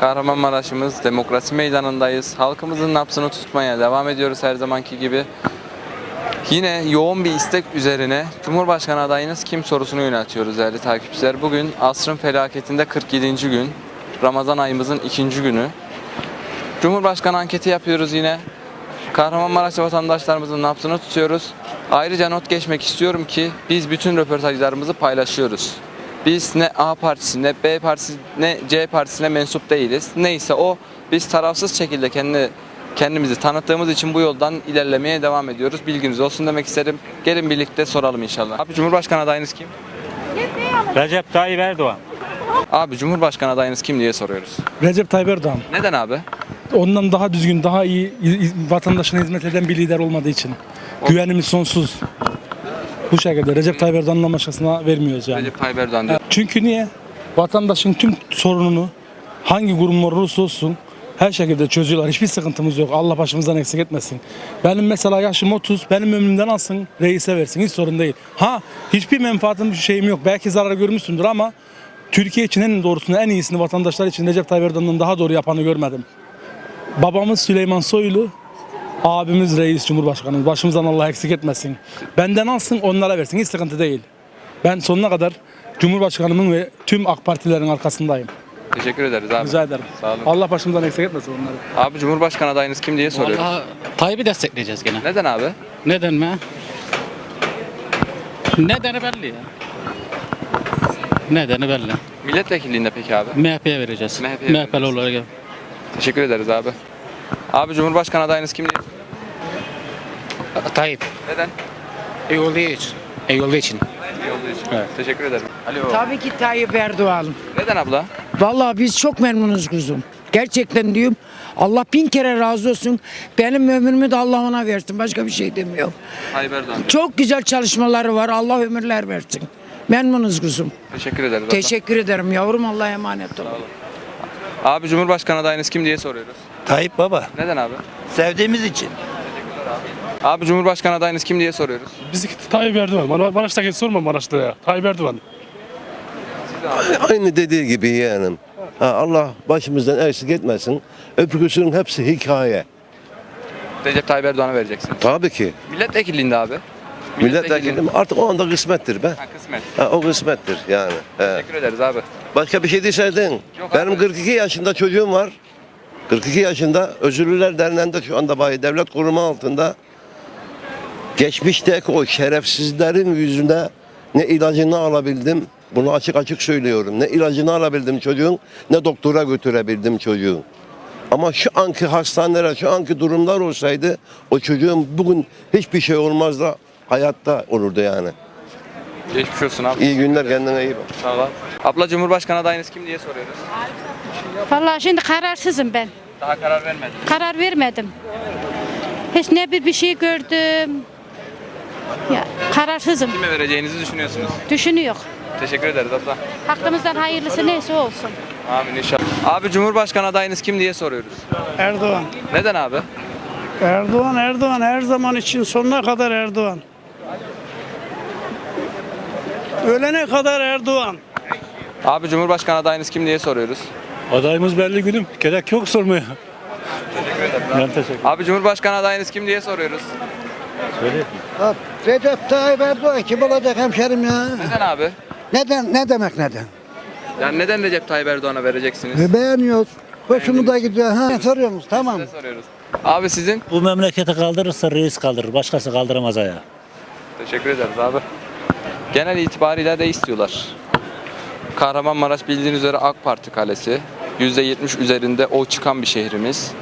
Kahramanmaraş'ımız demokrasi meydanındayız. Halkımızın nabzını tutmaya devam ediyoruz her zamanki gibi. Yine yoğun bir istek üzerine Cumhurbaşkanı adayınız kim sorusunu yöneltiyoruz değerli takipçiler. Bugün asrın felaketinde 47. gün. Ramazan ayımızın ikinci günü. Cumhurbaşkanı anketi yapıyoruz yine. Kahramanmaraş'ta vatandaşlarımızın nabzını tutuyoruz. Ayrıca not geçmek istiyorum ki biz bütün röportajlarımızı paylaşıyoruz. Biz ne A partisi, ne B partisi, ne C partisine mensup değiliz. Neyse o biz tarafsız şekilde kendi kendimizi tanıttığımız için bu yoldan ilerlemeye devam ediyoruz. Bilginiz olsun demek isterim. Gelin birlikte soralım inşallah. Abi Cumhurbaşkanı adayınız kim? Recep Tayyip Erdoğan. Abi Cumhurbaşkanı adayınız kim diye soruyoruz. Recep Tayyip Erdoğan. Neden abi? Ondan daha düzgün, daha iyi vatandaşına hizmet eden bir lider olmadığı için. Güvenimiz sonsuz. Bu şekilde Recep Tayyip Erdoğan'ın başkasına vermiyoruz yani. Recep Tayyip Erdoğan diyor. Çünkü niye? Vatandaşın tüm sorununu hangi kurum olursa olsun her şekilde çözüyorlar. Hiçbir sıkıntımız yok. Allah başımızdan eksik etmesin. Benim mesela yaşım 30. Benim ömrümden alsın, reise versin. Hiç sorun değil. Ha, hiçbir menfaatim bir şeyim yok. Belki zarar görmüşsündür ama Türkiye için en doğrusunu, en iyisini vatandaşlar için Recep Tayyip Erdoğan'dan daha doğru yapanı görmedim. Babamız Süleyman Soylu, abimiz Reis Cumhurbaşkanımız. Başımızdan Allah eksik etmesin. Benden alsın, onlara versin. Hiç sıkıntı değil. Ben sonuna kadar Cumhurbaşkanımın ve tüm AK Partilerin arkasındayım. Teşekkür ederiz abi. Rica ederim. Sağ olun. Allah başımızdan eksik etmesin onları. Abi Cumhurbaşkanı adayınız kim diye soruyoruz. Vallahi Tayyip'i destekleyeceğiz gene. Neden abi? Neden mi? Nedeni belli ya. Nedeni belli. Milletvekilliğinde peki abi? MHP'ye vereceğiz. MHP'ye vereceğiz. MHP'li olarak. Teşekkür ederiz abi. Abi Cumhurbaşkanı adayınız kim diye Tayyip. Neden? İyi olduğu için. İyi olduğu için. İyi olduğu için. Teşekkür ederim. Alo. Tabii ki Tayyip Erdoğan. Neden abla? Vallahi biz çok memnunuz kuzum. Gerçekten diyorum. Allah bin kere razı olsun. Benim ömrümü de Allah ona versin. Başka bir şey demiyorum. Tayyip Erdoğan. Çok güzel çalışmaları var. Allah ömürler versin. Memnunuz kuzum. Teşekkür ederiz abla. Teşekkür ederim yavrum. Allah'a emanet olun. Abi Cumhurbaşkanı adayınız kim diye soruyoruz. Tayyip Baba. Neden abi? Sevdiğimiz için. Abi Cumhurbaşkanı adayınız kim diye soruyoruz. Bizdeki Tayyip Erdoğan. Mara- Maraş'taki sorma Maraş'ta ya. Tayyip Erdoğan. Aynı dediği gibi yeğenim. Ha, Allah başımızdan eksik etmesin. Öpücüsünün hepsi hikaye. Recep Tayyip Erdoğan'a vereceksiniz. Tabii ki. Milletvekilliğinde abi. Milletvekili artık o anda kısmettir be. Ha, kısmet. Ha, o kısmettir yani. He. Teşekkür ederiz abi. Başka bir şey deseydin. Yok Benim abi. 42 yaşında çocuğum var. 42 yaşında Özürlüler Derneği'nde şu anda bayi devlet kurumu altında geçmişteki o şerefsizlerin yüzüne ne ilacını alabildim. Bunu açık açık söylüyorum. Ne ilacını alabildim çocuğun ne doktora götürebildim çocuğun. Ama şu anki hastaneler, şu anki durumlar olsaydı o çocuğun bugün hiçbir şey olmaz da hayatta olurdu yani. Geçmiş olsun abi. İyi günler kendine iyi bak. Sağ ol. Abla Cumhurbaşkanı adayınız kim diye soruyoruz. Vallahi şimdi kararsızım ben. Daha karar vermedim. Karar vermedim. Hiç ne bir bir şey gördüm. Ya kararsızım. Kime vereceğinizi düşünüyorsunuz. Düşünüyor. Teşekkür ederiz abla. Hakkımızdan hayırlısı neyse olsun. Amin inşallah. Abi Cumhurbaşkanı adayınız kim diye soruyoruz. Erdoğan. Neden abi? Erdoğan, Erdoğan her zaman için sonuna kadar Erdoğan. Ölene kadar Erdoğan. Abi Cumhurbaşkanı adayınız kim diye soruyoruz. Adayımız belli gülüm. Gerek yok sormaya. Ben teşekkür Abi Cumhurbaşkanı adayınız kim diye soruyoruz. Recep Tayyip Erdoğan kim olacak hemşerim ya? Neden abi? Neden? Ne demek neden? Yani neden Recep Tayyip Erdoğan'a vereceksiniz? E, beğeniyoruz. Hoşumuza gidiyor. Ha, soruyoruz. Tamam. Size soruyoruz. Abi sizin? Bu memleketi kaldırırsa reis kaldırır. Başkası kaldıramaz ayağı. Teşekkür ederiz abi. Genel itibariyle de istiyorlar. Kahramanmaraş bildiğiniz üzere AK Parti kalesi. %70 üzerinde o çıkan bir şehrimiz.